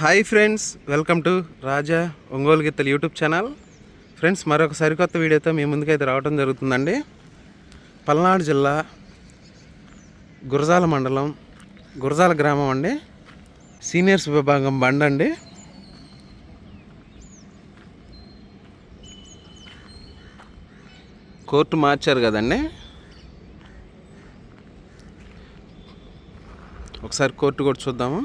Hi friends welcome to Raja Ongole గిత్తలు YouTube channel. Friends మరొక సరికొత్త వీడియోతో మీ ముందుకైతే రావడం జరుగుతుందండి. పల్నాడు జిల్లా గురజాల మండలం గురజాల గ్రామం అండి. సీనియర్స్ విభాగం బండ్ అండి. కోర్టు మార్చారు కదండి. ఒకసారి కోర్టు కూడా చూద్దాము.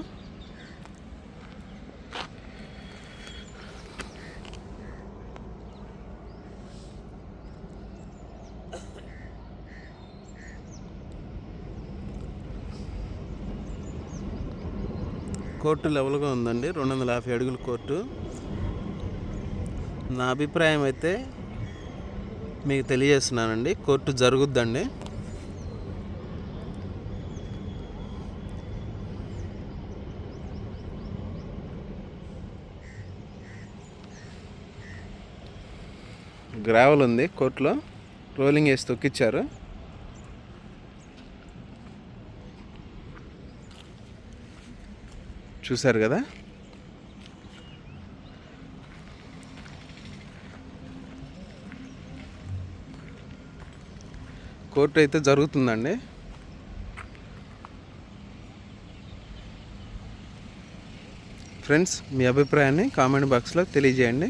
కోర్టు లెవెల్గా ఉందండి. రెండు వందల యాభై అడుగుల కోర్టు. నా అభిప్రాయం అయితే మీకు తెలియజేస్తున్నానండి. కోర్టు జరుగుద్దండి. గ్రావెల్ ఉంది కోర్టులో. రోలింగ్ వేసి తొక్కిచ్చారు. చూశారు కదా? కోర్టు అయితే జరుగుతుందండి. ఫ్రెండ్స్ మీ అభిప్రాయాన్ని కామెంట్ బాక్స్లో తెలియజేయండి.